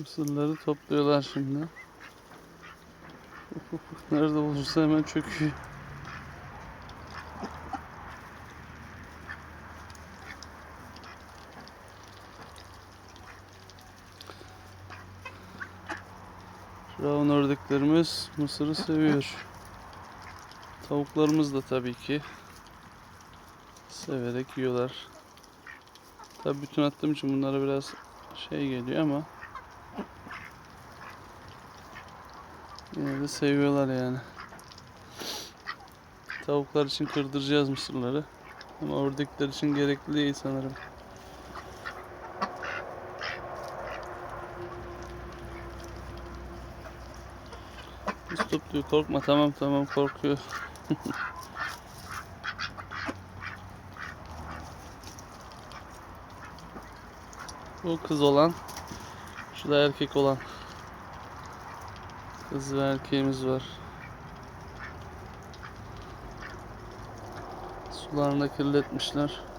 Mısırları topluyorlar şimdi. Nerede bulursa hemen çöküyor. Raun ördeklerimiz mısırı seviyor. Tavuklarımız da tabii ki severek yiyorlar. Tabii bütün attığım için bunlara biraz şey geliyor ama de seviyorlar yani. Tavuklar için kırdıracağız mısırları. Ama ördekler için gerekli değil sanırım. Stop diyor korkma tamam tamam korkuyor. Bu kız olan. Şu da erkek olan. Kız ve erkeğimiz var. Sularını kirletmişler.